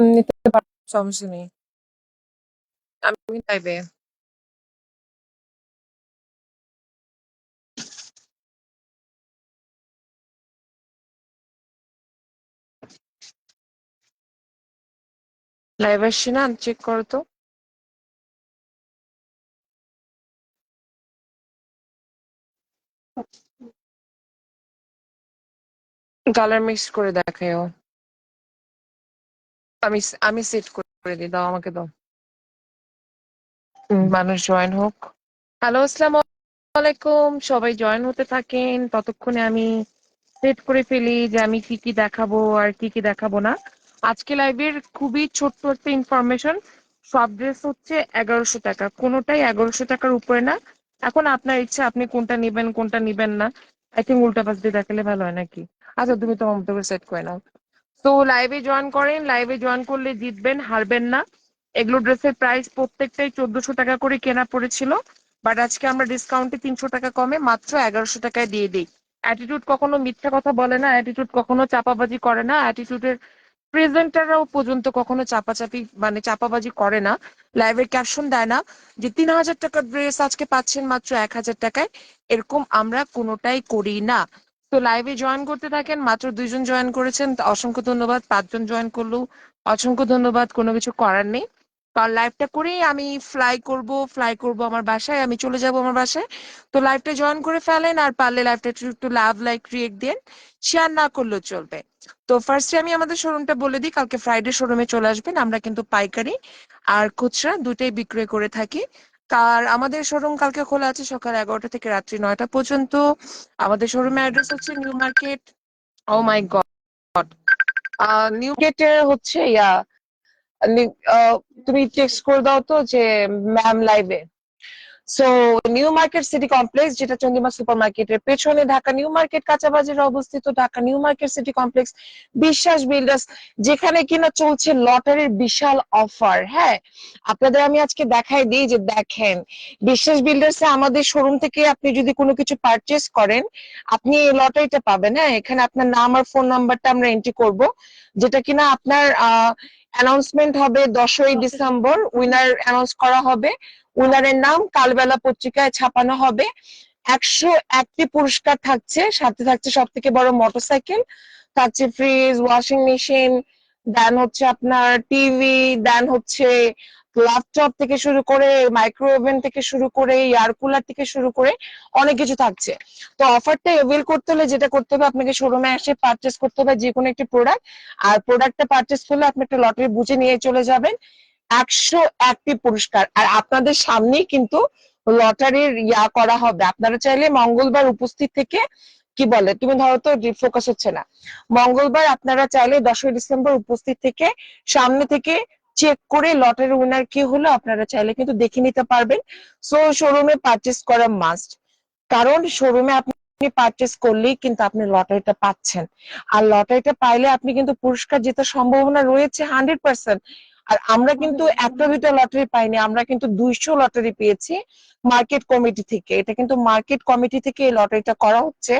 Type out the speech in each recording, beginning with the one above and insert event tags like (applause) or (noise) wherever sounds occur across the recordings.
নিতে পারো সমস্যা নেই। আমি লাইভে। লাইভ আসছে না চেক করো তো। কালার মিক্স করে দেখাও। আমি আমি সেট করে দিই দাও আমাকে দাও। মানুষ জয়েন হোক। হ্যালো আসসালামু আলাইকুম। সবাই জয়েন হতে থাকেন। ততক্ষণে আমি সেট করে ফেলি যে আমি কি কি দেখাবো আর কি কি দেখাবো না। আজকে লাইভের খুবই ছোট্ট একটা ইনফরমেশন সব ড্রেস হচ্ছে এগারোশো টাকা। কোনোটাই এগারোশো টাকার উপরে না। এখন আপনার ইচ্ছা আপনি কোনটা নিবেন কোনটা নিবেন না। আই থিঙ্ক উল্টা পাশ দিয়ে দেখালে ভালো হয় নাকি? আচ্ছা তুমি তোমার মতো করে সেট করে নাও। তো লাইভে জয়েন করেন লাইভে জয়েন করলে জিতবেন, হারবেন না। এগুলো ড্রেসের প্রাইস প্রত্যেকটাই চোদ্দশো টাকা করে কেনা পড়েছিল। বাট আজকে আমরা ডিসকাউন্টে তিনশো টাকা কমে মাত্র এগারোশো টাকায় দিয়ে দিই। অ্যাটিটিউড কখনো মিথ্যা কথা বলে না অ্যাটিটিউড কখনো চাপাবাজি করে না। অ্যাটিটিউডের প্রেজেন্টাররাও পর্যন্ত কখনো চাপাচাপি মানে চাপাবাজি করে না। লাইভের ক্যাপশন দেয় না যে তিন হাজার টাকার ড্রেস আজকে পাচ্ছেন মাত্র এক হাজার টাকায়। এরকম আমরা কোনোটাই করি না। তো লাইভে জয়েন করতে থাকেন, মাত্র দুইজন জয়েন করেছেন অসংখ্য ধন্যবাদ, পাঁচজন জয়েন করলেও অসংখ্য ধন্যবাদ, কোনো কিছু করার নেই। কারণ লাইভটা করেই আমি ফ্লাই করব ফ্লাই করব আমার বাসায়, আমি চলে যাব আমার বাসায়। তো লাইভটা জয়েন করে ফেলেন আর পারলে লাইভটা একটু লাভ লাইক ক্রিয়েট দেন শেয়ার না করলেও চলবে। তো ফার্স্টে আমি আমাদের শোরুমটা বলে দিই, কালকে ফ্রাইডে শোরুমে চলে আসবেন, আমরা কিন্তু পাইকারি আর খুচরা দুটাই বিক্রয় করে থাকি। কার, আমাদের শোরুম কালকে খোলা আছে সকাল এগারোটা থেকে রাত্রি নয়টা পর্যন্ত। আমাদের শোরুমের অ্যাড্রেস হচ্ছে New Market oh my god new গেটের হচ্ছে ইয়া তুমি টেক্সট করে দাও তো যে ম্যাম লাইভে so New Market City Complex যেটা চন্দিমা সুপার মার্কেটের পেছনে ঢাকা নিউ মার্কেট কাঁচাবাজারে অবস্থিত Dhaka New Market City Complex Biswas builders, যেখানে কিনা চলছে লটারির বিশাল অফার। হ্যাঁ আপনাদের আমি আজকে দেখাই দিই যে দেখেন, বিশ্বাস বিল্ডার্স, আমাদের শোরুম থেকে আপনি যদি কোনো কিছু পারচেস করেন, আপনি এই লটারিটা পাবেন। হ্যাঁ এখানে আপনার নাম আর ফোন নাম্বারটা আমরা এন্ট্রি করব, যেটা কিনা আপনার অ্যানাউন্সমেন্ট হবে দশই ডিসেম্বর উইনার অ্যানাউন্স করা হবে। উইনারের নাম কালবেলা পত্রিকায় ছাপানো হবে। একশো একটি পুরস্কার থাকছে, সাথে থাকছে সব থেকে বড় মোটরসাইকেল থাকছে ফ্রিজ ওয়াশিং মেশিন দেন হচ্ছে আপনার টিভি দেন হচ্ছে ল্যাপটপ থেকে শুরু করে মাইক্রো ওভেন থেকে শুরু করে এয়ার কুলার থেকে শুরু করে অনেক কিছু থাকছে। তো অফারটা এভেল করতে হলে যেটা করতে হবে, আপনাকে শোরুমে এসে পারচেস করতে হবে যে কোনো একটি প্রোডাক্ট আর প্রোডাক্টটা পারচেস করলে আপনি একটা লটারি বুঝে নিয়ে চলে যাবেন। একশো একটি পুরস্কার। আর আপনাদের সামনেই কিন্তু লটারির ইয়া করা হবে। আপনারা চাইলে মঙ্গলবার উপস্থিত থেকে কি বলে, তুমি ধরো তো ফোকাস হচ্ছে না। মঙ্গলবার আপনারা চাইলে দশই ডিসেম্বর উপস্থিত থেকে সামনে থেকে চেক করে লটারি উইনার কি হলো আপনারা চাইলে কিন্তু দেখে নিতে পারবেন। সো শোরুমে পারচেস করা মাস্ট কারণ শোরুমে আপনি পারচেস করলেই কিন্তু আপনি লটারিটা পাচ্ছেন। আর লটারিটা পাইলে আপনি কিন্তু পুরস্কার জেতার সম্ভাবনা রয়েছে হান্ড্রেড পার্সেন্ট আর আমরা কিন্তু একটা দুইটা লটারি পাইনি, আমরা কিন্তু দুইশো লটারি পেয়েছি মার্কেট কমিটি থেকে। এটা কিন্তু মার্কেট কমিটি থেকে এই লটারিটা করা হচ্ছে।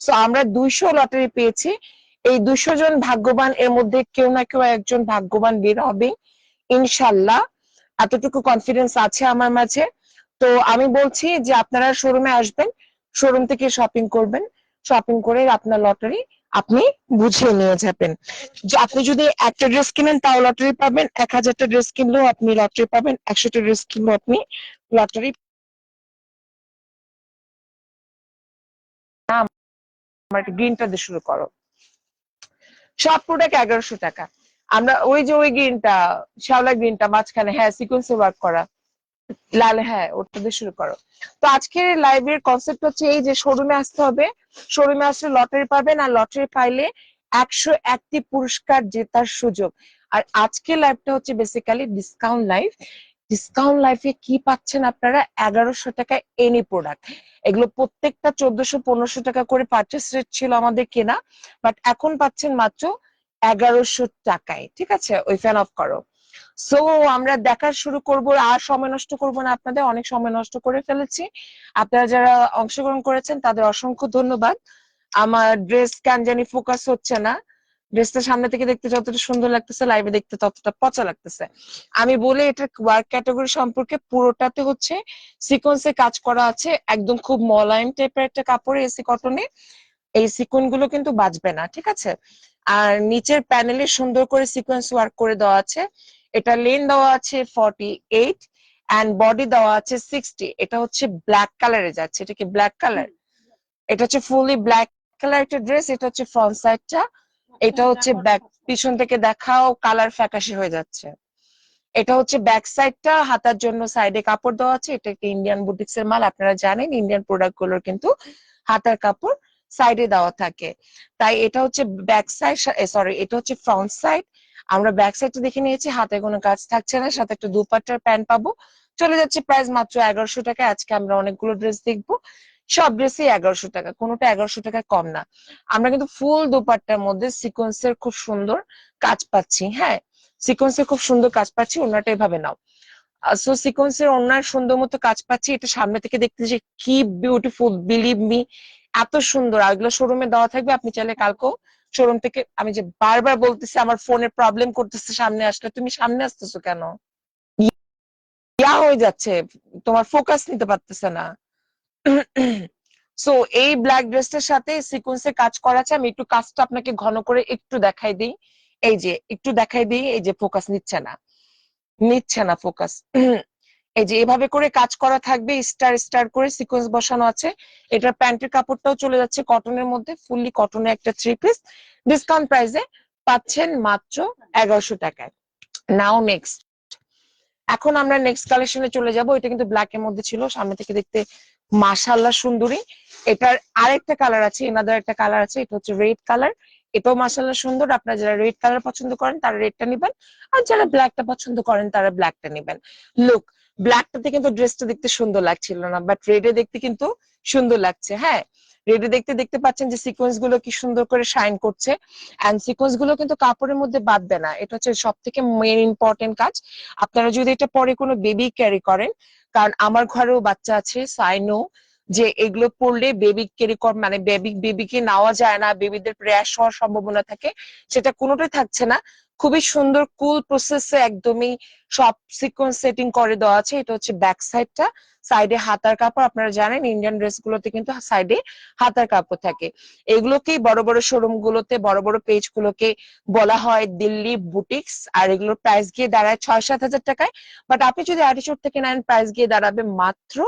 সো আমরা দুইশো লটারি পেয়েছি। এই দুশো জন ভাগ্যবান, এর মধ্যে কেউ না কেউ একজন ভাগ্যবান বের হবে, ইনশাল্লাহ। এতটুকু কনফিডেন্স আছে আমার মাঝে। তো, আমি বলছি যে আপনারা শোরুমে আসবেন শোরুম থেকে শপিং করবেন শপিং করে আপনার লটারি আপনি বুঝিয়ে নিয়ে যাবেন। যে আপনি যদি একটা ড্রেস কিনেন, তাও লটারি পাবেন। এক হাজারটা ড্রেস কিনলেও আপনি লটারি পাবেন। একশোটা ড্রেস কিনলেও আপনি লটারি গ্রিনটা দিয়ে শুরু করো। সব প্রোডাক্ট এগারোশো টাকা। আমরা ওই যে ওই গ্রিনটা শ্যাওলা গ্রিনটা মাঝখানে হ্যাঁ সিকোয়েন্সে ওয়ার্ক করা। লাল হ্যাঁ ওটা দিয়ে শুরু করো। তো আজকের লাইভের কনসেপ্ট হচ্ছে এই যে শোরুমে আসতে হবে। শোরুমে আসলে লটারি পাবেন আর লটারি পাইলে একশো একটি পুরস্কার জেতার সুযোগ। আর আজকে লাইভটা হচ্ছে বেসিক্যালি ডিসকাউন্ট লাইভ ডিসকাউন্ট লাইফে কি পাচ্ছেন আপনারা? এগারোশো টাকা এনি প্রোডাক্ট এগুলো প্রত্যেকটা চোদ্দশো, পনেরোশো টাকা করে পার্চেস রেট ছিল আমাদের কেনা। বাট এখন পাচ্ছেন মাত্র এগারোশো টাকায়। ঠিক আছে? ওই ফ্যান অফ করো। সো আমরা দেখা শুরু করব, আর সময় নষ্ট করব না আপনাদের, অনেক সময় নষ্ট করে ফেলেছি। আপনারা যারা অংশগ্রহণ করেছেন, তাদের অসংখ্য ধন্যবাদ। আমার ড্রেস কেন জানি ফোকাস হচ্ছে না। ড্রেসটা সামনে থেকে দেখতে যতটা সুন্দর লাগতেছে লাইভে দেখতে ততটা পচা লাগতেছে। আমি বলে এটা ওয়ার্ক ক্যাটাগরি সম্পর্কে পুরোটাতে হচ্ছে সিকোয়েন্সে কাজ করা আছে, একদম খুব মলায়েম টাইপের একটা কাপড়ে এসি কটনে এই সিকোয়েন্সগুলো কিন্তু বাজবে না, ঠিক আছে? আর নিচের প্যানেলে সুন্দর করে সিকোয়েন্স ওয়ার্ক করে দেওয়া আছে। এটা লেন দেওয়া আছে ফর্টি এইট অ্যান্ড বডি দেওয়া আছে সিক্সটি এটা হচ্ছে ব্ল্যাক কালারে যাচ্ছে, এটা কি ব্ল্যাক কালার এটা হচ্ছে ফুলি ব্ল্যাক কালার একটা ড্রেস এটা হচ্ছে ফ্রন্ট সাইডটা এটা হচ্ছে ব্যাক পিছন থেকে দেখাও কালার ফ্যাকাশে হয়ে যাচ্ছে। এটা হচ্ছে ব্যাক সাইডটা হাতার জন্য সাইডে কাপড় দেওয়া আছে, এটা একটা ইন্ডিয়ান বুটিক্স এর মাল, আপনারা জানেন ইন্ডিয়ান প্রোডাক্টগুলোর কিন্তু হাতার কাপড় সাইডে দেওয়া থাকে। তাই এটা হচ্ছে ব্যাক সাইড সরি এটা হচ্ছে ফ্রন্ট সাইড আমরা ব্যাক সাইডটা দেখে নিয়েছি, হাতে কোনো কাজ থাকছে না, সাথে একটা দুপাট্টার প্যান্ট পাবো। চলে যাচ্ছে প্রাইস মাত্র এগারোশো টাকা, আজকে আমরা অনেকগুলো ড্রেস দেখব। সব ড্রেসই এগারোশো টাকা, কোনোটা এগারোশো টাকা কম না। আমরা কিন্তু ফুল দুপাট্টার মধ্যে সিকোয়েন্সের খুব সুন্দর কাজ পাচ্ছি হ্যাঁ? সিকোয়েন্সের খুব সুন্দর কাজ পাচ্ছি ওনাটা এভাবে নাও। সো সিকোয়েন্সের ওনার সুন্দর মতো কাজ পাচ্ছি, এটা সামনে থেকে দেখতে যে কি বিউটিফুল বিলিভ মি এত সুন্দর। আর এগুলো শোরুমে দেওয়া থাকবে, আপনি চাইলে কালকেও শোরুম থেকে আমি যে বারবার বলতেছি, আমার ফোনের প্রবলেম করতেছে, সামনে আসলে তুমি সামনে আসতেছো কেন? ইয়া হয়ে যাচ্ছে, তোমার ফোকাস নিতে পারতেছে না। সো এই ব্ল্যাক ড্রেসটার সাথে সিকোয়েন্সে কাজ করা আছে, আমি একটু কাজটা আপনাকে ঘন করে একটু দেখাই দিই। এই যে, একটু দেখাই দিই, এই যে ফোকাস নিচ্ছে না। নিচ্ছে না ফোকাস এই যে এভাবে করে কাজ করা থাকবে স্টার স্টার করে সিকোয়েন্স বসানো আছে। এটার প্যান্টের কাপড়টাও চলে যাচ্ছে কটনের মধ্যে ফুললি কটনের একটা থ্রি পিস ডিসকাউন্ট প্রাইসে পাচ্ছেন মাত্র এগারোশো টাকায়। নাও নেক্সট এখন আমরা নেক্সট কালেকশনে চলে যাব। এটা কিন্তু ব্ল্যাক এর মধ্যে ছিল, সামনে থেকে দেখতে মাশাল্লাহ সুন্দরী। এটার আরেকটা কালার আছে এনাদার একটা কালার আছে, এটা হচ্ছে রেড কালার এটাও মাশাল্লাহ সুন্দর। আপনারা যারা রেড কালার পছন্দ করেন, তারা রেডটা নেবেন। আর যারা ব্ল্যাকটা পছন্দ করেন, তারা ব্ল্যাকটা নেবেন। লুক ব্ল্যাকটাতে কিন্তু ড্রেসটা দেখতে সুন্দর লাগছিল না বাট রেডে দেখতে কিন্তু সুন্দর লাগছে হ্যাঁ? রেডে দেখতে দেখতে পাচ্ছেন যে সিকোয়েন্সগুলো কি সুন্দর করে শাইন করছে এন্ড সিকোয়েন্সগুলো কিন্তু কাপড়ের মধ্যে বাঁধবে না, এটা হচ্ছে সব থেকে মেন ইম্পর্টেন্ট কাজ। আপনারা যদি এটা পরে কোনো বেবি ক্যারি করেন, কারণ আমার ঘরেও বাচ্চা আছে সাইনো যে এগুলো পড়লে বেবি ক্যারি কর মানে বেবি বেবিকে নেওয়া যায় না বেবিদের র্যাশ হওয়ার সম্ভাবনা থাকে, সেটা কোনোটাই থাকছে না। খুবই সুন্দর কুল প্রসেসে একদমই সব সিকোয়েন্স সেটিং করে দেওয়া আছে। এটা হচ্ছে ব্যাক সাইডটা সাইডে হাতার কাপড়, আপনারা জানেন ইন্ডিয়ান ড্রেস গুলোতে কিন্তু সাইডে হাতার কাপড় থাকে। এগুলোকেই বড় বড় শোরুম গুলোতে, বড় বড় পেজ গুলোকে বলা হয় দিল্লি বুটিক্স আর এগুলোর প্রাইস গিয়ে দাঁড়ায় ছয় সাত হাজার টাকায়। বাট আপনি যদি অ্যাটিচিউড থেকে নেন প্রাইস গিয়ে দাঁড়াবে মাত্র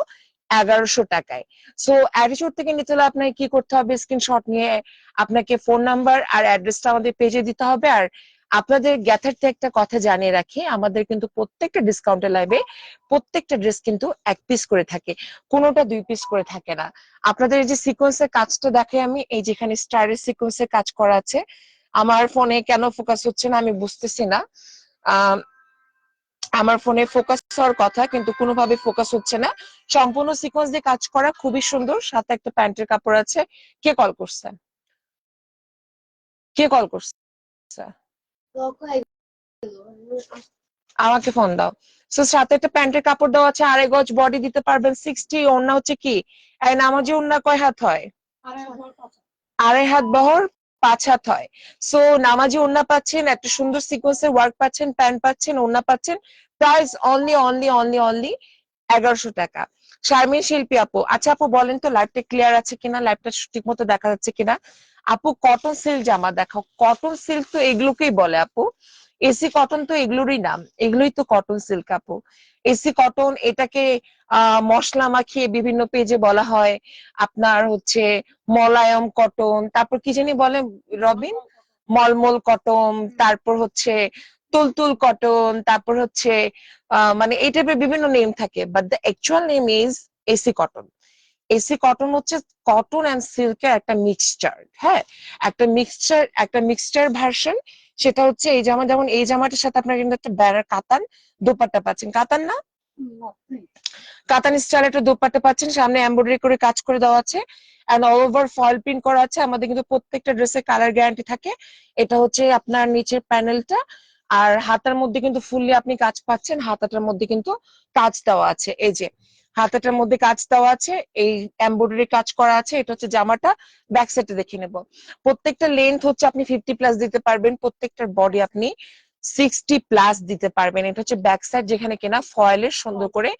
এগারোশো টাকায়। সো অ্যাটিচিউড থেকে নিতে হলে আপনাকে কি করতে হবে? স্ক্রিনশট নিয়ে আপনাকে ফোন নাম্বার আর অ্যাড্রেসটা আমাদের পেজে দিতে হবে। আর আপনাদের গ্যাথার্থে একটা কথা জানিয়ে রাখি, আমাদের কিন্তু প্রত্যেকটা ডিসকাউন্টের লাইভে প্রত্যেকটা ড্রেস কিন্তু এক পিস করে থাকে, কোনোটা দুই পিস করে থাকে না। আপনাদের এই যে সিকোয়েন্সের কাজটা দেখে আমি, এই যেখানে স্টারের সিকোয়েন্সের কাজ করা আছে, আমার ফোনে কেন ফোকাস হচ্ছে না আমি বুঝতেছি না। আমার ফোনে ফোকাস হওয়ার কথা, কিন্তু কোনোভাবে ফোকাস হচ্ছে না। সম্পূর্ণ সিকোয়েন্স দিয়ে কাজ করা খুবই সুন্দর, সাথে একটা প্যান্টের কাপড় আছে। কে কল করছে? কে কল করছে? আমাকে ফোন দাও। সো সাথে একটা প্যান্টের কাপড় দেওয়া আছে, আড়াই গজ বডি দিতে পারবেন সিক্সটি ওড়না হচ্ছে কি? নামাজি ওড়না কয় হাত হয়? আড়াই হাত বহর, পাঁচ হাত হয়। সো নামাজি ওড়না পাচ্ছেন, একটা সুন্দর সিকোয়েন্সের ওয়ার্ক পাচ্ছেন, প্যান্ট পাচ্ছেন, ওড়না পাচ্ছেন। Price only only only only এগারোশো টাকা। শারমিন শিল্পী আপু আচ্ছা আপু, বলেন তো লাইভটা ক্লিয়ার আছে কিনা? লাইভটা ঠিক মতো দেখা যাচ্ছে কিনা? আপু কটন সিল্ক জামা দেখাও। কটন সিল্ক তো এগুলোকেই বলে আপু। এসি কটন তো এগুলোরই নাম। এগুলোই তো কটন সিল্ক আপু। এসি কটন এটাকে মশলা মাখিয়ে বিভিন্ন পেজে বলা হয়। আপনার হচ্ছে মলায়ম কটন তারপর কি জানি বলে রবিন? মলমল কটন তারপর হচ্ছে তুলতুল কটন তারপর হচ্ছে মানে এই টাইপের বিভিন্ন নেম থাকে। But the actual name is AC cotton AC cotton হচ্ছে কটন অ্যান্ড সিল্কের একটা মিক্সচার হ্যাঁ? একটা মিক্সচার একটা মিক্সচার ভার্সন সেটা হচ্ছে এই জামা, যেমন এই জামাটার সাথে আপনার কিন্তু একটা ব্যানার কাতান দোপাট্টা পাচ্ছেন। কাতান না? কাতান স্টাইল একটা দোপাট্টা পাচ্ছেন, সামনে এমব্রয়ডারি করে কাজ করে দেওয়া আছে। And all over foil print করা আছে, আমাদের কিন্তু প্রত্যেকটা ড্রেসের কালার গ্যারান্টি থাকে। এটা হচ্ছে আপনার নিচের প্যানেলটা আর হাতার মধ্যে কিন্তু ফুললি আপনি কাজ পাচ্ছেন, হাতাটার মধ্যে কিন্তু কাজ দেওয়া আছে। এই যে হাতাটার মধ্যে কাজ দেওয়া আছে, এই এমব্রয়ডারি কাজ করা আছে, এটা হচ্ছে জামাটা ব্যাক সাইডে দেখে নেব। প্রত্যেকটা লেন্থ হচ্ছে আপনি ফিফটি প্লাস দিতে পারবেন, প্রত্যেকটার বডি আপনি সিক্সটি প্লাস দিতে পারবেন। এটা হচ্ছে ব্যাক সাইড যেখানে কিনা ফয়েলের সুন্দর করে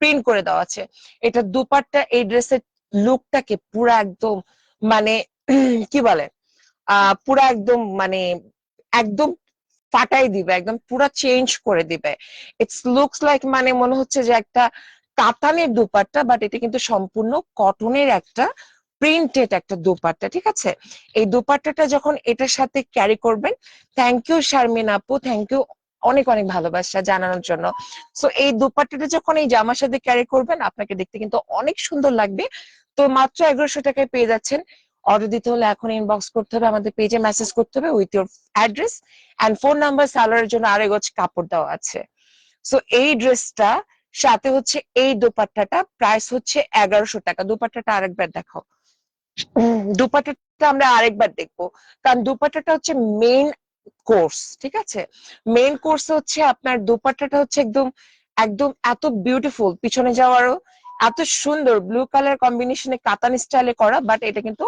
প্রিন্ট করে দেওয়া আছে। এটা দুপাটটা এই ড্রেসের লুকটাকে পুরা একদম মানে (clears throat) কি বলে? আহ পুরা একদম মানে একদম ফাটাই দিবে, একদম পুরা চেঞ্জ করে দিবে। ইটস লুকস লাইক মানে মনে হচ্ছে যে একটা কাতানের দুপাট্টা বাট এটা কিন্তু সম্পূর্ণ কটনের একটা প্রিন্টেড একটা দুপাট্টা, ঠিক আছে? এই দুপাট্টাটা যখন এটার সাথে ক্যারি করবেন থ্যাংক ইউ শারমিন আপু থ্যাংক ইউ অনেক অনেক ভালোবাসা জানানোর জন্য। সো এই দুপাট্টাটা যখন এই জামার সাথে ক্যারি করবেন, আপনাকে দেখতে কিন্তু অনেক সুন্দর লাগবে। তো মাত্র এগারোশো টাকায় পেয়ে যাচ্ছেন। অর্ডার দিতে হলে এখন ইনবক্স করতে হবে, আমাদের পেজে মেসেজ করতে হবে with your address and phone number সালোয়ারের জন্য আরও গজ কাপড় দেওয়া আছে। সো এই ড্রেসটা সাথে হচ্ছে এই দোপাট্টাটা প্রাইস হচ্ছে এগারোশো টাকা। দুপাট্টাটা আরেকবার দেখাও। উম, দুপাট্টাটা আমরা আরেকবার দেখব। কারণ দুপাট্টাটা হচ্ছে মেইন কোর্স ঠিক আছে? মেইন কোর্স হচ্ছে আপনার দুপাট্টাটা হচ্ছে একদম একদম এত বিউটিফুল পিছনে যাওয়ারও এত সুন্দর। ব্লু কালার কম্বিনেশনে কাতান স্টাইলে করা বাট এটা কিন্তু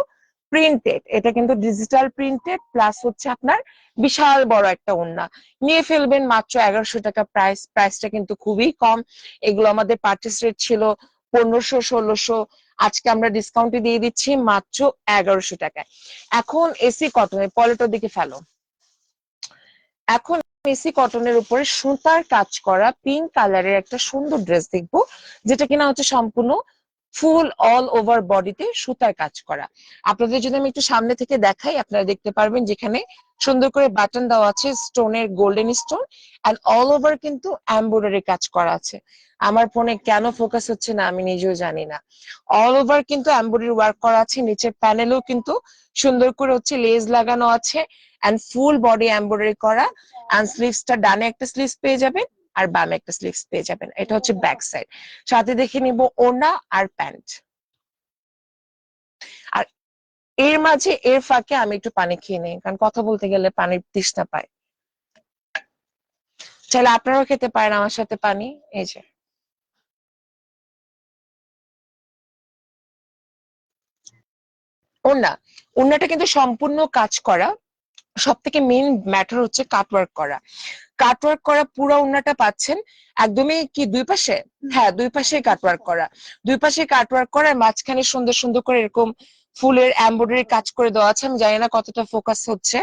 প্রিন্টেড এটা কিন্তু ডিজিটাল প্রিন্টেড প্লাস হচ্ছে আপনার বিশাল বড় একটা ওন্না নিয়ে ফেলবেন মাত্র এগারোশো টাকা প্রাইস প্রাইসটা কিন্তু খুবই কম। এগুলো আমাদের পার্চেস রেট ছিল পনেরোশো, ষোলোশো। আজকে আমরা ডিসকাউন্টে দিয়ে দিচ্ছি মাত্র এগারোশো টাকায়। এখন এসি কটনের পলেটোর দিকে ফেলো। এখন এসি কটনের উপরে সুতার কাজ করা পিঙ্ক কালারের একটা সুন্দর ড্রেস দেখব, যেটা কিনা হচ্ছে সম্পূর্ণ ফুল অল ওভার বডিতে সুতার কাজ করা। আপনাদের যদি আমি একটু সামনে থেকে দেখাই, আপনারা দেখতে পারবেন যেখানে সুন্দর করে বাটন দেওয়া আছে, স্টোনের golden stone and all over কিন্তু এমব্রয়ডারি কাজ করা আছে। আমার ফোনে কেন ফোকাস হচ্ছে না, আমি নিজেও জানি না। অল ওভার কিন্তু এমব্রয়ডারি ওয়ার্ক করা আছে, নিচের প্যানেলেও কিন্তু সুন্দর করে হচ্ছে লেজ লাগানো আছে অ্যান্ড ফুল বডি এমব্রয়ডারি করা। অ্যান্ড স্লিভসটা ডানে একটা স্লিভস পেয়ে যাবেন আর বামে একটা স্লিভস পেয়ে যাবেন। এটা হচ্ছে ব্যাক সাইড সাথে দেখে নিব ওনা আর প্যান্ট। আর এর মাঝে এর ফাঁকে আমি একটু পানি খেয়ে নিই কারণ কথা বলতে গেলে পানির তৃষ্ণা পায়। চাইলে আপনারাও খেতে পারেন আমার সাথে পানি। এই যে। ওনা ওনাটা কিন্তু সম্পূর্ণ কাজ করা। সব থেকে মেইন ম্যাটার হচ্ছে কাটওয়ার্ক করা। কাটওয়ার্ক করা পুরো ওড়নাটা পাচ্ছেন একদমই কি দুই পাশে? হ্যাঁ দুই পাশে কাটওয়ার্ক করা। দুই পাশে কাটওয়ার্ক করা মাঝখানে সুন্দর সুন্দর করে এরকম ফুলের এমব্রয়ডারি কাজ করে দেওয়া আছে। আমি জানি না কতটা ফোকাস হচ্ছে।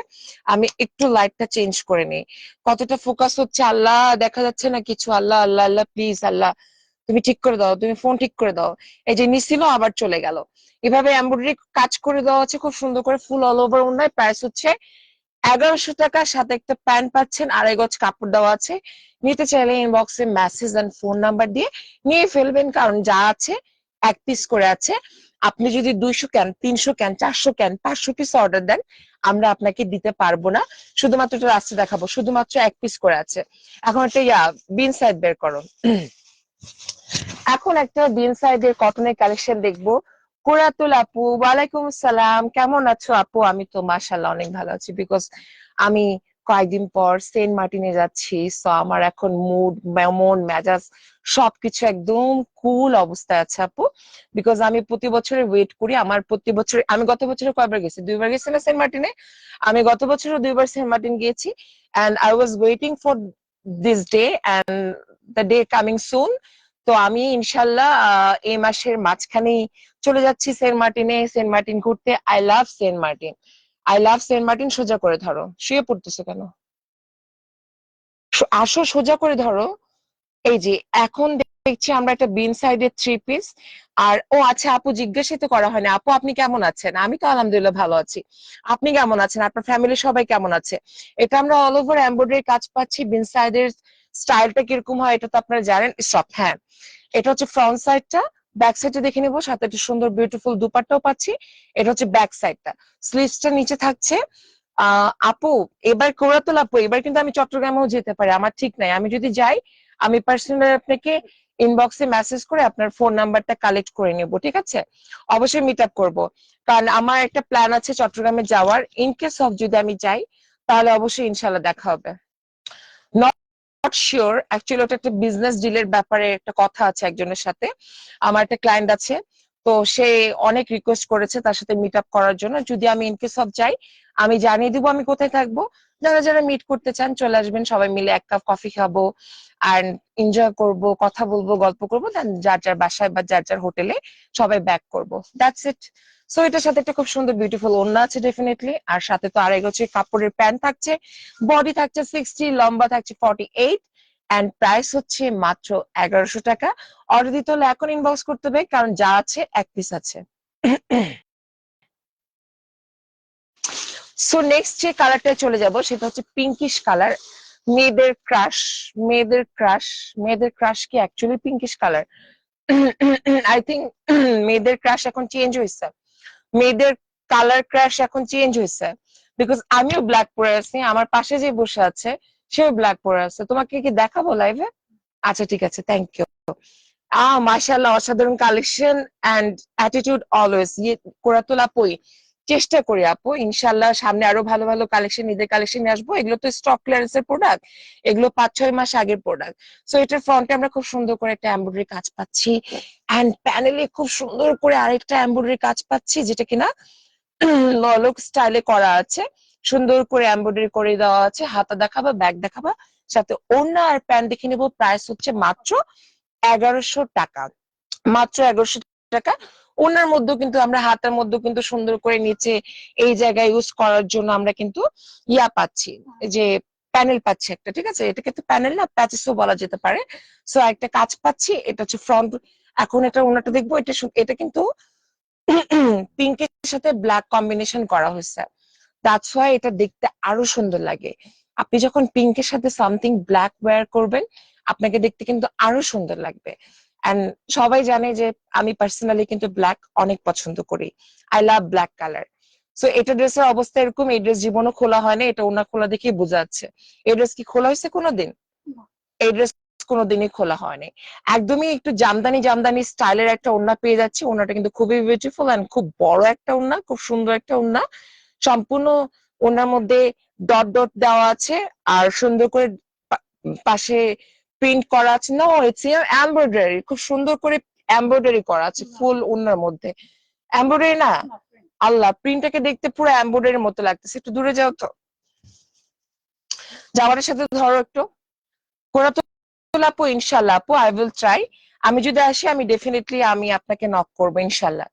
আমি একটু লাইটটা চেঞ্জ করে নিই। কতটা ফোকাস হচ্ছে? আল্লাহ দেখা যাচ্ছে না কিছু? আল্লাহ আল্লাহ আল্লাহ প্লিজ আল্লাহ। তুমি ঠিক করে দাও তুমি ফোন ঠিক করে দাও। এই যে নিছিল আবার চলে গেল। এভাবে এমব্রয়ডারি কাজ করে দেওয়া আছে খুব সুন্দর করে ফুল অল ওভার ওনায় প্রাইস হচ্ছে এগারোশো টাকার সাথে একটা প্যান্ট পাচ্ছেন, আড়াই গজ কাপড় দেওয়া আছে। নিতে চাইলে ইনবক্সে মেসেজ এন্ড ফোন নাম্বার দিয়ে নিয়ে ফেলবেন, কারণ যা আছে এক পিস করে আছে। আপনি যদি দুইশো ক্যান তিনশো ক্যান চারশো ক্যান পাঁচশো পিস অর্ডার দেন, আমরা আপনাকে দিতে পারব না। শুধুমাত্র এটা রাস্তা দেখাবো, শুধুমাত্র এক পিস করে আছে। এখন একটা, ইয়া বিন সাইড বের করো। এখন একটা বিন সাইডের কটনের কালেকশন দেখব। কুরাতুল আপু, ওয়ালাইকুম সালাম কেমন আছো আপু? আমি তো মাশাল্লাহ অনেক ভালো আছি বিকজ আমি কয়েকদিন পর সেন্ট মার্টিনে যাচ্ছি সো আমার এখন মুড মন, মেজাজ সবকিছু একদম কুল অবস্থায় আছে আপু। বিকজ আমি প্রতি বছরে ওয়েট করি, আমার প্রতি বছর, আমি গত বছরে কয়বার গেছি? দুইবার গেছি না সেন্ট মার্টিনে? আমি গত বছরও দুইবার সেন্ট মার্টিন গিয়েছি and I was waiting for this day and the day coming soon তো আমি ইনশাল্লাহ এই মাসের মাঝখানেই চলে যাচ্ছি সেন্ট মার্টিনে, সেন্ট মার্টিন ঘুরতে। I love Saint Martin. I love Saint Martin সোজা করে ধরো। শুয়ে পড়তেছে কেন? আসো, সোজা করে ধরো। এই যে, এখন দেখছি আমরা একটা বিন সাইডের থ্রি পিস আর, ও আচ্ছা আপু জিজ্ঞাসা তো করা হয়নি। আপু, আপনি কেমন আছেন? আমি তো আলহামদুলিল্লাহ ভালো আছি। আপনি কেমন আছেন? আপনার ফ্যামিলির সবাই কেমন আছে? এটা আমরা অল ওভার এমব্রয়ডারি কাজ পাচ্ছি। বিন সাইডের স্টাইলটা কীরকম হয়, এটা তো আপনারা জানেন। সব হ্যাঁ। এটা হচ্ছে ফ্রন্ট সাইডটা ব্যাক সাইডে দেখে নেব, সাথে একটা সুন্দর বিউটিফুল দুপাট্টাও পাচ্ছি। এটা হচ্ছে ব্যাক সাইডটা স্লিভসটা নিচে থাকছে। আপু, এবার কোরাতুল আপু, এবার কিন্তু আমি চট্টগ্রামেও যেতে পারি, আমার ঠিক নাই। আমি যদি যাই, আমি পার্সোনালি আপনাকে ইনবক্সে মেসেজ করে আপনার ফোন নাম্বারটা কালেক্ট করে নিব, ঠিক আছে? অবশ্যই মিট আপ করব। কারণ আমার একটা প্ল্যান আছে চট্টগ্রামে যাওয়ার। ইন কেস অফ যদি আমি যাই, তাহলে অবশ্যই ইনশাল্লাহ দেখা হবে। নট শিওর অ্যাকচুয়ালি ওটা একটা বিজনেস ডিলের ব্যাপারে একটা কথা আছে একজনের সাথে। আমার একটা ক্লায়েন্ট আছে, তো সে অনেক রিকোয়েস্ট করেছে তার সাথে মিট আপ করার জন্য। যদি আমি ইনকেস অফ যাই, আমি জানিয়ে দিব আমি কোথায় থাকব। যারা যারা মিট করতে চান, চলে আসবেন। সবাই মিলে এক কাপ কফি খাব আর এনজয় করব, কথা বলব, গল্প করব। যার যার বাসায় বা যার যার হোটেলে সবাই ব্যাক করব। দ্যাটস ইট সো এটার সাথে একটা খুব সুন্দর বিউটিফুল ওন্না আছে ডেফিনেটলি আর সাথে তো আরেক হচ্ছে কাপড়ের প্যান্ট থাকছে। বডি থাকছে সিক্সটি লম্বা থাকছে ফর্টি এইট অ্যান্ড প্রাইস হচ্ছে মাত্র এগারোশো টাকা। অর্ডার দিতে হলে এখন ইনবক্স করতে হবে, কারণ যা আছে, এক পিস আছে। সো নেক্সট যে কালারটা চলে যাব, সেটা হচ্ছে পিঙ্কিশ কালার মেয়েদের ক্রাশ মেয়েদের ক্রাশ মেয়েদের ক্রাশ কি actually pinkish colour I think মেয়েদের ক্রাশ এখন চেঞ্জ হয়েছে। মেয়েদের কালার ক্র্যাশ এখন চেঞ্জ হয়েছে। বিকজ আমিও ব্ল্যাক পরে আছি, আমার পাশে যে বসে আছে, সেও ব্ল্যাক পরে আছে। তোমাকে কি দেখাবো লাইভে আচ্ছা ঠিক আছে থ্যাংক ইউ আহ মাসাল্লাহ অসাধারণ কালেকশন এন্ড অ্যাটিটিউড অলওয়েজ ইয়ে কোরাতোলা পই চেষ্টা করি, আপু। ইনশাল্লাহ সামনে আরও ভালো ভালো কালেকশন ঈদের কালেকশন আসব। এগুলো তো স্টক ক্লিয়ারেন্স এর প্রোডাক্ট এগুলো পাঁচ ছয় মাস আগের প্রোডাক্ট সো এটার ফ্রন্টে আমরা খুব সুন্দর করে একটা এমব্রয়ডারি কাজ পাচ্ছি। এন্ড প্যানেলে খুব সুন্দর করে আরেকটা এমব্রয়ডারি কাজ পাচ্ছি, যেটা কিনা (clears throat) নলক স্টাইলে করা আছে। সুন্দর করে এমব্রয়ডারি করে দেওয়া আছে, হাতা দেখাবা ব্যাগ দেখাবা। সাথে ওড়না আর প্যান্ট দেখে নেব প্রাইস হচ্ছে মাত্র এগারোশো টাকা। মাত্র এগারোশো টাকা। ওনার মধ্যেও কিন্তু আমরা হাতের মধ্যেও কিন্তু সুন্দর করে নিচে এই জায়গায় ইউজ করার জন্য আমরা কিন্তু ইয়া পাচ্ছি, যে প্যানেল পাচ্ছি একটা, ঠিক আছে? এটাকে তো প্যানেল না প্যাচেসও বলা যেতে পারে। সো একটা কাজ পাচ্ছি, এটা হচ্ছে ফ্রন্ট এখন এটা ওনাটা দেখব, এটা এটা কিন্তু (clears throat) পিঙ্কের সাথে ব্ল্যাক কম্বিনেশন করা হয়েছে। দ্যাটস ওয়াই এটা দেখতে আরও সুন্দর লাগে। আপনি যখন পিঙ্কের সাথে সামথিং ব্ল্যাক ওয়্যার করবেন, আপনাকে দেখতে কিন্তু আরও সুন্দর লাগবে। এন্ড সবাই জানে যে আমি পার্সোনালি কিন্তু ব্ল্যাক অনেক পছন্দ করি। I love black colour so এটা ড্রেসের অবস্থা এরকম এই ড্রেস জীবনও খোলা হয় না এটা ওনা খোলা দেখেই বোঝা যাচ্ছে। এই ড্রেস কি খোলা হয়েছে কোনোদিন? এই ড্রেস কোনোদিনই খোলা হয়নি একদমই একটু জামদানি জামদানি স্টাইলের একটা ওড়না পেয়ে যাচ্ছি। ওড়নাটা কিন্তু খুবই বিউটিফুল এন্ড খুব বড় একটা ওড়না খুব সুন্দর একটা ওড়না। সম্পূর্ণ ওনার মধ্যে ডট ডট দেওয়া আছে। আর সুন্দর করে পাশে প্রিন্ট করা আছে। না ইটস এমব্রয়ডারি খুব সুন্দর করে এমব্রয়ডারি করা আছে, ফুল ওনার মধ্যে। এমব্রয়ডারি না? আল্লাহ, প্রিন্টটাকে দেখতে পুরো এমব্রয়ডারির মতো লাগতেছে। একটু দূরে যাও তো। জামাটার সাথে ধরো একটু। কোরা তো আপু ইনশাল্লাহ আপু আই উইল ট্রাই আমি যদি আসি, আমি ডেফিনেটলি আমি আপনাকে নক করব ইনশাল্লাহ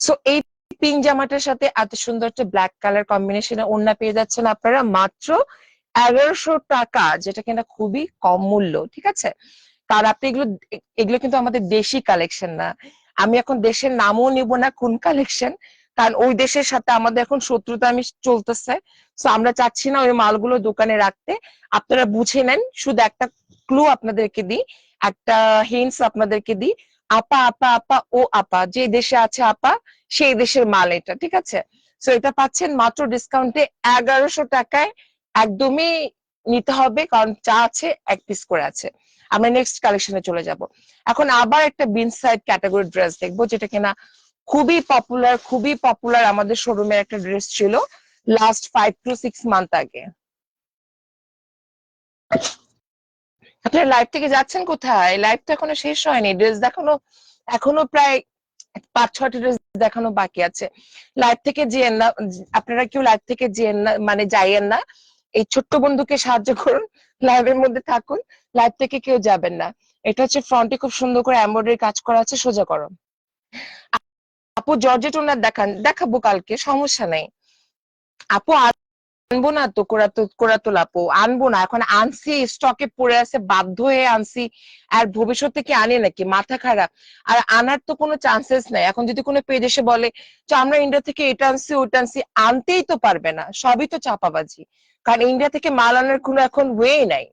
সো এই পিঙ্ক জামাটার সাথে এত সুন্দর একটা ব্ল্যাক কালার কম্বিনেশনে ওড়না পেয়ে যাচ্ছেন আপনারা। মাত্র এগারোশো টাকা, যেটা কিনা খুবই কম মূল্য, ঠিক আছে? কারণ আপনি এগুলো এগুলো কিন্তু আমাদের দেশি কালেকশন না। আমি এখন দেশের নামও নিব না কোন কালেকশন কারণ ওই দেশের সাথে আমাদের এখন শত্রুতা আমি চলতেছে। তো আমরা চাচ্ছি না ওই মালগুলো দোকানে রাখতে। আপনারা বুঝে নেন, শুধু একটা ক্লু আপনাদেরকে দিই, একটা হিন্টস আপনাদেরকে দিই। আপা আপা আপা, ও আপা, যে দেশে আছে আপা, সেই দেশের মাল এটা, ঠিক আছে? তো এটা পাচ্ছেন মাত্র ডিসকাউন্টে এগারোশো টাকায় একদমই নিতে হবে, কারণ চা আছে, এক পিস করে আছে। আমরা নেক্সট কালেকশনে চলে যাব। এখন আবার একটা বিন সাইড ক্যাটাগরি ড্রেস দেখব, যেটা কিনা খুবই পপুলার খুবই পপুলার আমাদের শোরুমের একটা ড্রেস ছিল last five to six month আগে। আপনার লাইভ থেকে যাচ্ছেন কোথায়? লাইভ তো এখনও শেষ হয়নি ড্রেস দেখানো এখনও প্রায় পাঁচ, ছয়টা ড্রেস দেখানো বাকি আছে। লাইভ থেকে যেয়েন না, আপনারা কেউ লাইভ থেকে যেয়েন না মানে যাইয়েন না। এই ছোট্ট বন্ধুকে সাহায্য করুন লাইভের মধ্যে থাকুন লাইভ থেকে কেউ যাবেন না। এটা হচ্ছে ফ্রন্টে খুব সুন্দর করে এমব্রয়ডারি কাজ করা আছে, সোজা করো। আপু জর্জেট ওনার দেখান, দেখাবো কালকে, সমস্যা নেই। আপু আনব না তো কোরাতো কোরাতোল আপু আনব না। এখন আনছি স্টকে পড়ে আছে, বাধ্য হয়ে আনছি। আর ভবিষ্যতে কি আনি নাকি? মাথা খারাপ। আর আনার তো কোনো চান্সেস নাই। এখন যদি কোনো পেজ এসে বলে যে আমরা ইন্ডিয়া থেকে এটা আনছি, ওটা আনছি, আনতেই তো পারবে না। সবই তো চাপাবাজি। কারণ ইন্ডিয়া থেকে মাল আনার কোনো এখন ওয়ে নাই।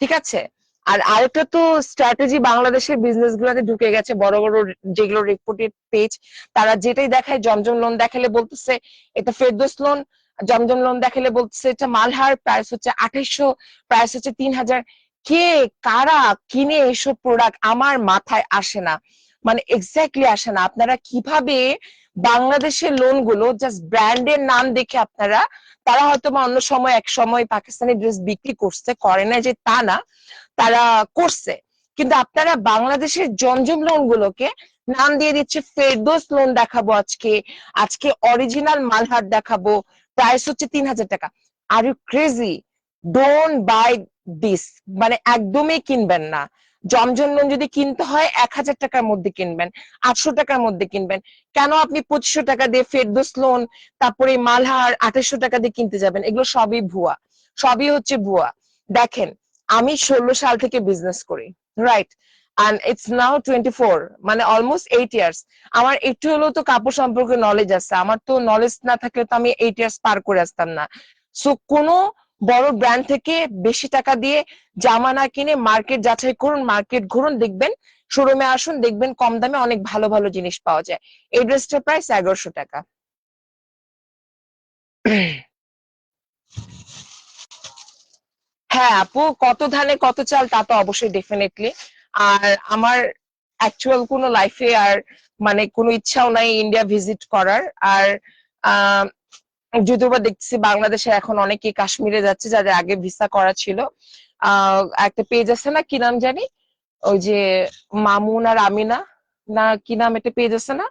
ঠিক আছে? আর আরেকটা তো স্ট্র্যাটেজি বাংলাদেশের বিজনেস গুলোতে ঢুকে গেছে। বড় বড় যেগুলো রিপোর্টেড পেজ তারা যেটাই দেখায়, জমজম লোন দেখালে বলতেছে, এটা ফেরদোস লোন জমজম লোন দেখালে বলছে এটা মালহার প্রাইস হচ্ছে আঠাইশো প্রাইস হচ্ছে তিন হাজার কে, কারা কিনে এসব প্রোডাক্ট আমার মাথায় আসে না। মানে এক্স্যাক্টলি আসে না। আপনারা কীভাবে বাংলাদেশের লোনগুলো জাস্ট ব্র্যান্ডের নাম দেখে আপনারা, তারা হয়তো বা অন্য সময়, এক সময় পাকিস্তানি ড্রেস বিক্রি করছে, করে না যে তা না, তারা করছে। কিন্তু আপনারা বাংলাদেশের জমজম লোন গুলোকে নাম দিয়ে দিচ্ছে, ফেরদোস লোন দেখাবো আজকে আজকে অরিজিনাল মালহার দেখাবো। প্রাইস হচ্ছে তিন হাজার টাকা। Are you crazy don't buy this মানে একদমই কিনবেন না। জমজম লোন যদি কিনতে হয় এক হাজার টাকার মধ্যে কিনবেন, আটশো টাকার মধ্যে কিনবেন। কেন আপনি পঁচিশশো টাকা দিয়ে ফেরদোস লোন তারপরে মালহার আঠাশশো টাকা দিয়ে কিনতে যাবেন? এগুলো সবই ভুয়া। সবই হচ্ছে ভুয়া। দেখেন, আমি ষোলো সাল থেকে বিজনেস করি right it's now twenty four মানে অলমোস্ট এইট ইয়ার্স আমার একটু হলেও তো কাপড় সম্পর্কে নলেজ আছে। আমার তো নলেজ না থাকলে তো আমি এইট ইয়ার্স পার করে আসতাম না। সো কোনো বড় ব্র্যান্ড থেকে বেশি টাকা দিয়ে জামা না কিনে মার্কেট যাচাই করুন মার্কেট ঘুরুন, দেখবেন শোরুমে আসুন, দেখবেন কম দামে অনেক ভালো ভালো জিনিস পাওয়া যায়। এই ড্রেসটার প্রাইস এগারোশো টাকা। হ্যাঁ আপু, কত ধানে কত চাল তা তো অবশ্যই ডেফিনেটলি আর আমার অ্যাকচুয়াল কোনো লাইফে আর মানে কোনো ইচ্ছাও নাই ইন্ডিয়া ভিজিট করার। আর যদিও বা দেখছি বাংলাদেশে এখন অনেকে কাশ্মীরে যাচ্ছে, যাদের আগে ভিসা করা ছিল। একটা পেজ আছে না, কি নাম জানি? ওই যে মামুন আর আমিনা, না কি নাম, একটা পেজ আছে না?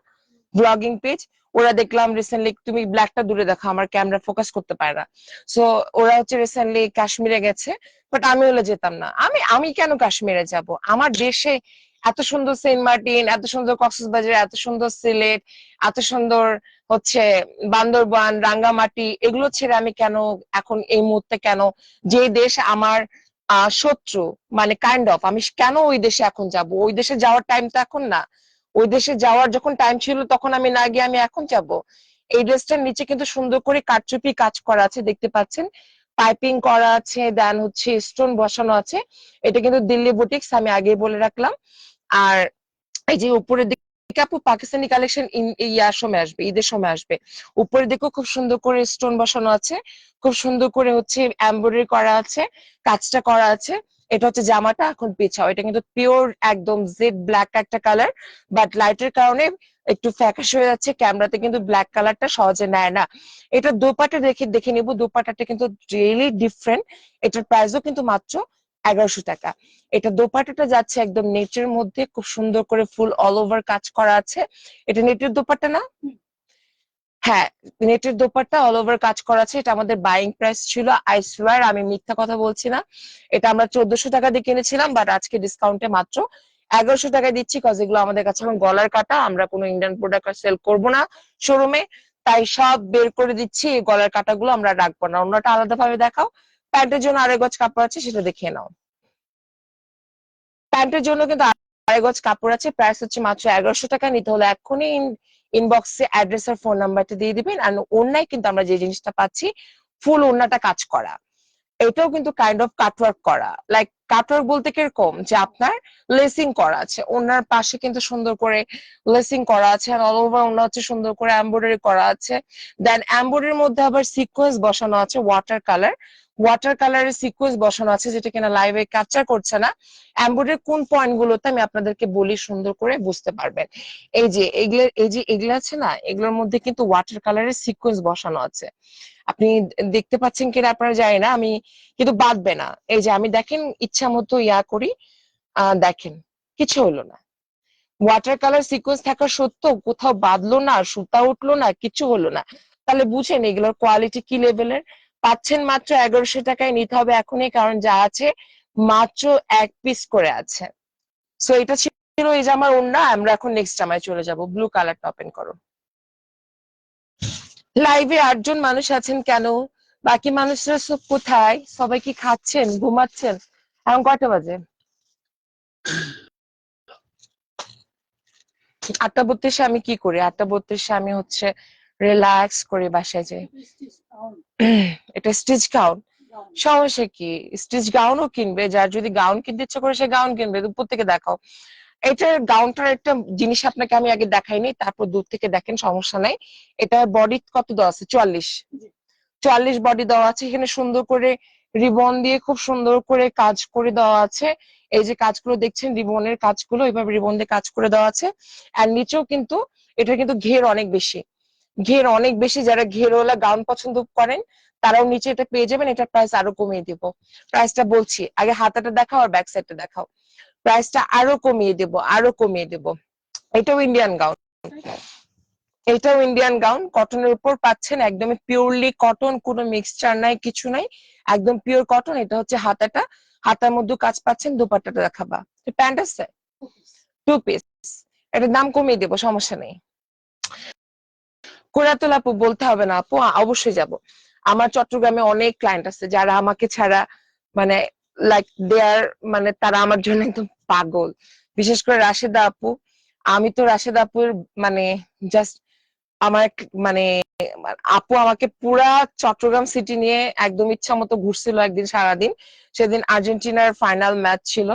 ব্লগিং পেজ ওরা দেখলাম রিসেন্টলি তুমি ব্ল্যাকটা দূরে দেখো, আমার ক্যামেরা ফোকাস করতে পারে না। সো ওরা হচ্ছে রিসেন্টলি কাশ্মীরে গেছে বাট আমি হলে যেতাম না। আমি আমি কেন কাশ্মীরে যাব? আমার দেশে এত সুন্দর সেন্ট মার্টিন, এত সুন্দর কক্সবাজার, এত সুন্দর সিলেট, এত সুন্দর হচ্ছে বান্দরবান, রাঙ্গামাটি, এগুলো ছেড়ে আমি কেন এখন এই মুহূর্তে কেন যে দেশ আমার শত্রু মানে কাইন্ড অফ আমি কেন ওই দেশে এখন যাব? ওই দেশে যাওয়ার টাইম তো এখন না। ওই দেশে যাওয়ার যখন টাইম ছিল, তখন আমি না গিয়ে আমি এখন যাব। এই ড্রেসটার নিচে কিন্তু সুন্দর করে কারচুপি কাজ করা আছে, দেখতে পাচ্ছেন। পাইপিং করা আছে দেন হচ্ছে স্টোন বসানো আছে। এটা কিন্তু দিল্লি বুটিক্স আমি আগেই বলে রাখলাম। আর এই যে উপরের দিকে আপু, পাকিস্তানি কালেকশন ইয়ার সময় আসবে, ঈদের সময় আসবে। উপরের দিকেও খুব সুন্দর করে স্টোন বসানো আছে। খুব সুন্দর করে হচ্ছে এমব্রয়ডারি করা আছে, কাজটা করা আছে। এটা হচ্ছে জামাটা, এখন পিছাও। এটা কিন্তু পিওর একদম জেড ব্ল্যাক একটা কালার বাট লাইটের কারণে একটু ফ্যাকাশ হয়ে যাচ্ছে। ক্যামেরাতে কিন্তু ব্ল্যাক কালারটা সহজে নেয় না। এটা দোপাটা দেখে দেখে নিব। দোপাটাটা কিন্তু রিয়েলি ডিফারেন্ট এটার প্রাইসও কিন্তু মাত্র এগারোশো টাকা। এটা দোপাটাটা যাচ্ছে একদম নেটের মধ্যে। খুব সুন্দর করে ফুল অল ওভার কাজ করা আছে। এটা নেটের দোপাট্টা না? হ্যাঁ নেটের দোপাট্টা অল ওভার কাজ করা আছে। এটা আমাদের বাইং প্রাইস ছিল। আই সোয়ার আমি মিথ্যা কথা বলছি না। এটা আমরা চোদ্দশো টাকা দিয়ে কিনেছিলাম বাট আজকে ডিসকাউন্টে মাত্র এগারোশো টাকায় দিচ্ছি কজ এগুলো আমাদের কাছে এখন গলার কাটা। আমরা কোনো ইন্ডিয়ান প্রোডাক্ট সেল করব না শোরুমে তাই সব বের করে দিচ্ছি, এই গলার কাটাগুলো আমরা রাখব না। অন্যটা আলাদা ভাবে দেখাও। প্যান্টের জন্য আড়াই গজ কাপড় আছে, সেটা দেখিয়ে নাও। প্যান্টের জন্য কিন্তু আড়াই গজ কাপড় আছে। প্রাইস হচ্ছে মাত্র এগারোশো টাকা নিতে হলে এখনই ইনবক্সে অ্যাড্রেস আর ফোন নাম্বারটা দিয়ে দিবেন আর ওনায় কিন্তু আমরা যে জিনিসটা পাচ্ছি ফুল ওনাটা কাজ করা। এটাও কিন্তু কাইন্ড অফ কাটওয়ার্ক করা। লাইক কাটওয়ার্ক বলতে কীরকম? যে আপনার লেসিং করা আছে। ওনার পাশে কিন্তু সুন্দর করে লেসিং করা আছে আর অল ওভার ওনা হচ্ছে সুন্দর করে এমব্রয়ডারি করা আছে। দেন এমব্রয়ডারির মধ্যে আবার সিকোয়েন্স বসানো আছে ওয়াটার কালার ওয়াটার কালারের সিকোয়েন্স বসানো আছে, যেটা কিনা লাইভে ক্যাপচার করছে না। এমব্রয়ডারি কোন পয়েন্ট গুলোতে আমি আপনাদেরকে বলি সুন্দর করে বুঝতে পারবেন। এই যে এগুলো, এই যে এগুলো আছে না, এগুলোর মধ্যে কিন্তু ওয়াটার কালারের সিকোয়েন্স বসানো আছে। আপনি দেখতে পাচ্ছেন কিনা আপনারা জানি না, আমি কিন্তু বাঁধবে না। এই যে আমি দেখেন, ইচ্ছা মতো ইয়া করি আহ দেখেন, কিছু হলো না। ওয়াটার কালার সিকোয়েন্স থাকা সত্ত্বেও কোথাও বাঁধলো না, সুতা উঠল না, কিছু হলো না। তাহলে বুঝেন এগুলোর কোয়ালিটি কি লেভেলের পাচ্ছেন মাত্র এগারোশো টাকায় নিতে হবে এখনই, কারণ যা আছে মাত্র এক পিস করে আছে। সো এটা ছিল এই জামার ওন্না আমরা এখন নেক্সট জামায় চলে যাব। ব্লু কালারটা ওপেন করো। লাইভে আটজন মানুষ আছেন কেন? বাকি মানুষরা সব কোথায়? সবাই কি খাচ্ছেন? ঘুমাচ্ছেন? এখন কটা বাজে? আটটা বত্রিশে আমি কি করি? আটটা বত্রিশে আমি হচ্ছে রিল্যাক্স করে বাসায় যাই। (clears throat) এটা স্টিচ গাউন সমস্যা কি? স্টিচ গাউনও কিনবে যার যদি গাউন কিনতে ইচ্ছে করে সে গাউন কিনবে থেকে দেখাও। এটার গাউনটার একটা জিনিস আপনাকে আমি আগে দেখাইনি তারপর দূর থেকে দেখেন সমস্যা নাই। এটা বডি কত দেওয়া আছে? চুয়াল্লিশ। চুয়াল্লিশ বডি দেওয়া আছে এখানে সুন্দর করে রিবন দিয়ে খুব সুন্দর করে কাজ করে দেওয়া আছে। এই যে কাজগুলো দেখছেন রিবনের কাজগুলো এইভাবে রিবন দিয়ে কাজ করে দেওয়া আছে। আর নিচেও কিন্তু এটা কিন্তু ঘের অনেক বেশি। ঘের অনেক বেশি যারা ঘেরওয়ালা গাউন পছন্দ করেন, তারাও নিচে এটা পেয়ে যাবেন এটা প্রাইস আরও কমিয়ে দিব। প্রাইসটা বলছি, আগে হাতাটা দেখাও আর ব্যাক সাইডটা দেখাও। প্রাইসটা আরও কমিয়ে দেব, আরও কমিয়ে দেব। এটাও ইন্ডিয়ান গাউন এটাও ইন্ডিয়ান গাউন কটনের উপর পাচ্ছেন একদমই পিওরলি কটন কোনো মিক্সচার নাই, কিছু নাই, একদম পিওর কটন এটা হচ্ছে হাতাটা। হাতার মধ্যে কাজ পাচ্ছেন, দুপাট্টাটা দেখাবা। প্যান্ট আছে টু পিস এটার দাম কমিয়ে দেবো, সমস্যা নেই। কোরাতুল আপু বলতে হবে না আপু অবশ্যই যাব। আমার চট্টগ্রামে অনেক ক্লায়েন্ট আছে যারা আমাকে ছাড়া মানে লাইক দেয়ার মানে তারা আমার জন্য একদম পাগল। বিশেষ করে রাশেদা আপু, আমি তো রাশেদা আপুর মানে জাস্ট আমার মানে আপু আমাকে পুরা চট্টগ্রাম সিটি নিয়ে একদম ইচ্ছা মতো ঘুরছিল একদিন সারাদিন। সেদিন আর্জেন্টিনার ফাইনাল ম্যাচ ছিল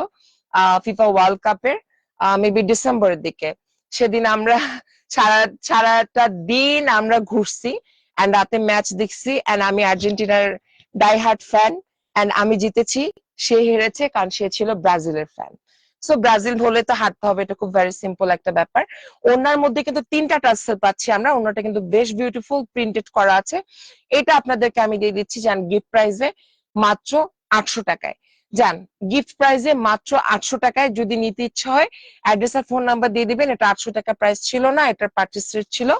ফিফা ওয়ার্ল্ড কাপের মেবি ডিসেম্বরের দিকে। সেদিন আমরা সারা, সারাটা দিন আমরা ঘুরছি এন্ড রাতে ম্যাচ দেখছি এন্ড আমি আর্জেন্টিনার ডাই হার্ট ফ্যান এন্ড আমি জিতেছি। সে হেরেছে কারণ সে ছিল ব্রাজিলের ফ্যান সো ব্রাজিল হলে তো হারতে হবে, এটা খুব ভেরি সিম্পল একটা ব্যাপার। ওনার মধ্যে কিন্তু তিনটা টাসেল পাচ্ছি আমরা ওনাটা কিন্তু বেশ বিউটিফুল প্রিন্টেড করা আছে। এটা আপনাদেরকে আমি দিয়ে দিচ্ছি যান গিফট প্রাইজে মাত্র আটশো টাকায়। যান গিফট প্রাইজে মাত্র আটশো টাকায় যদি নিতে ইচ্ছা হয় অ্যাড্রেস আর ফোন নাম্বার দিয়ে দিবেন, এটা আটশো টাকা প্রাইস ছিল না, এটার পার্চেস রেট ছিল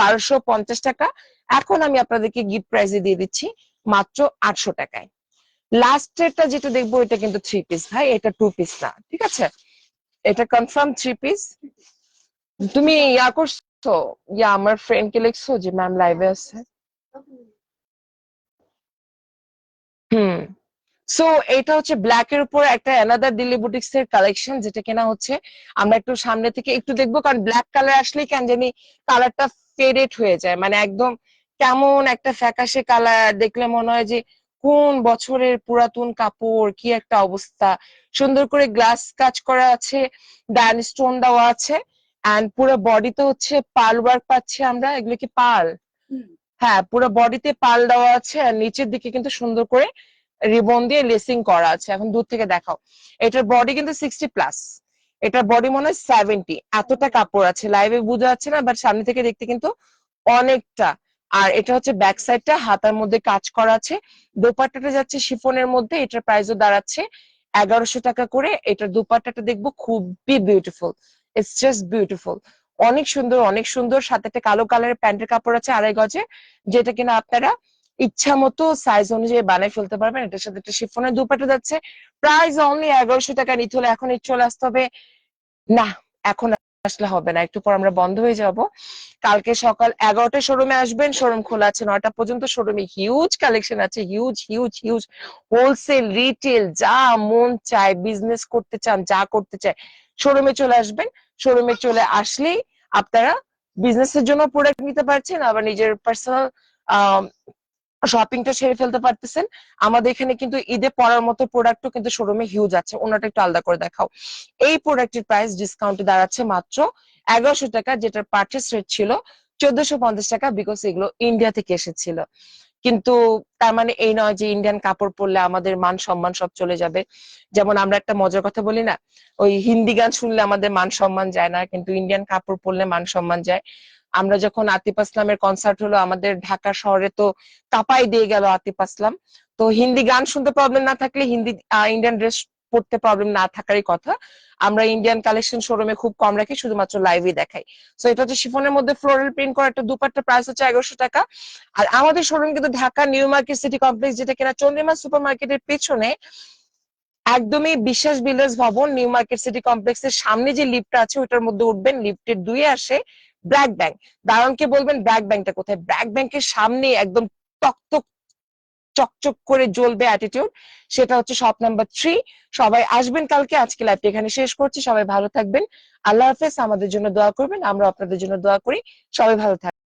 বারোশো পঞ্চাশ টাকা। এখন আমি আপনাদেরকে গিফট প্রাইসে দিয়ে দিচ্ছি মাত্র আটশো টাকায়। লাস্টেরটা যেটা দেখব, এটা কিন্তু থ্রি পিস ভাই, এটা টু পিস না, ঠিক আছে? এটা কনফার্ম থ্রি পিস তুমি ইয়া করছ, ইয়া আমার ফ্রেন্ড কে লিখছো যে ম্যাম লাইভে আছে। হুম। সো এটা হচ্ছে ব্ল্যাক এর উপর একটা অ্যানাদার দিল্লি বুটিক্স এর কালেকশন যেটা কেনা হচ্ছে আমরা একটু সামনে থেকে একটু দেখব কারণ ব্ল্যাক কালার আসলেই কেন জানি কালারটা ফেডেড হয়ে যায়। মানে একদম কেমন একটা ফ্যাকাশে কালার দেখলে মনে হয় যে কোন বছরের পুরাতন কাপড় কি একটা অবস্থা। সুন্দর করে গ্লাস কাজ করা আছে ডান স্টোন দেওয়া আছে অ্যান্ড পুরো বডিতে হচ্ছে পাল ওয়ার্ক পাচ্ছি আমরা এগুলো কি পাল হ্যাঁ পুরো বডিতে পাল দেওয়া আছে আর নিচের দিকে কিন্তু সুন্দর করে রিবন দিয়ে লেসিং করা আছে। এখন দূর থেকে দেখাও। এটার বডি কিন্তু সিক্সটি প্লাস এটার বডি মনে হয় সেভেন্টি এতটা কাপড় আছে। লাইভে বোঝা যাচ্ছে না বাট সামনে থেকে দেখতে কিন্তু অনেকটা। আর এটা হচ্ছে ব্যাক সাইডটা হাতার মধ্যে কাজ করা আছে। দোপাট্টাটা যাচ্ছে শিফনের মধ্যে, এটার প্রাইসও দাঁড়াচ্ছে এগারোশো টাকা করে। এটার দুপাট্টাটা দেখব খুবই বিউটিফুল ইটস জাস্ট বিউটিফুল অনেক সুন্দর অনেক সুন্দর। সাথে একটা কালো কালারের প্যান্টের কাপড় আছে আড়াই গজে যেটা কিনা আপনারা ইচ্ছা মতো সাইজ অনুযায়ী বানাই ফেলতে পারবেন। এটার সাথে একটা শিফনের দুপাটা যাচ্ছে। প্রাইস অনলি এগারোশো টাকা নিতে হলে এখন চলে আসতে হবে। না, এখন আসলে হবে না। একটু পর আমরা বন্ধ হয়ে যাব। কালকে সকাল এগারোটায় শোরুমে আসবেন। শোরুম খোলা আছে নয়টা পর্যন্ত। শোরুমে হিউজ কালেকশন আছে। Huge huge huge wholesale retail যা মন চায় বিজনেস করতে চান, যা করতে চায় শোরুমে চলে আসবেন। শোরুমে চলে আসলেই আপনারা বিজনেসের জন্য প্রোডাক্ট নিতে পারছেন। আবার নিজের পার্সোনাল শপিংটা সেরে ফেলতে পারতেছেন। আমাদের এখানে কিন্তু ঈদে পরার মতো প্রোডাক্টও কিন্তু শোরুমে হিউজ আছে। ওনাটা একটু আলাদা করে দেখাও। এই প্রোডাক্টের প্রাইস ডিসকাউন্টে দাঁড়াচ্ছে মাত্র এগারোশো টাকা, যেটার পার্চেস রেট ছিল চোদ্দশো পঞ্চাশ টাকা বিকজ এগুলো ইন্ডিয়া থেকে এসেছিল। কিন্তু তার মানে এই নয় যে ইন্ডিয়ান কাপড় পরলে আমাদের মান সম্মান সব চলে যাবে। যেমন আমরা একটা মজার কথা বলি না, ওই হিন্দি গান শুনলে আমাদের মান সম্মান যায় না, কিন্তু ইন্ডিয়ান কাপড় পরলে মান সম্মান যায়। আমরা যখন আতিফ আসলামের কনসার্ট হলো, আমাদের ঢাকা শহরে তো কাপাই দিয়ে গেল আতিফ আসলাম। তো হিন্দি গান শুনতে প্রবলেম না থাকলে হিন্দি ইন্ডিয়ান ড্রেস পড়তে প্রবলেম না থাকারই কথা। আমরা ইন্ডিয়ান কালেকশন শোরুমে খুব কম রাখি, শুধুমাত্র লাইভে দেখাই। সো এটা হচ্ছে শিফনের মধ্যে ফ্লোরাল প্রিন্ট করা একটা দুপাট্টা প্রাইস হচ্ছে এগারোশো টাকা। আর আমাদের শোরুম কিন্তু Dhaka New Market City Complex যেটা কিনা চন্দ্রিমা সুপার মার্কেটের পেছনে, একদমই বিশ্বাস বিল্ডার্স ভবন নিউ মার্কেট সিটি কমপ্লেক্সের সামনে যে লিফটটা আছে ওটার মধ্যে উঠবেন। লিফটের দুই আসে ব্র্যাক ব্যাংক। দারণকে বলবেন ব্র্যাক ব্যাংকটা কোথায়? ব্র্যাক ব্যাংকের সামনে একদম টকটক চকচক করে জ্বলবে অ্যাটিটিউড সেটা হচ্ছে শপ নাম্বার থ্রি সবাই আসবেন কালকে, আজকে লাইভটা এখানে শেষ করছি। সবাই ভালো থাকবেন। আল্লাহ হাফেজ, আমাদের জন্য দোয়া করবেন। আমরা আপনাদের জন্য দোয়া করি। সবাই ভালো থাকবেন।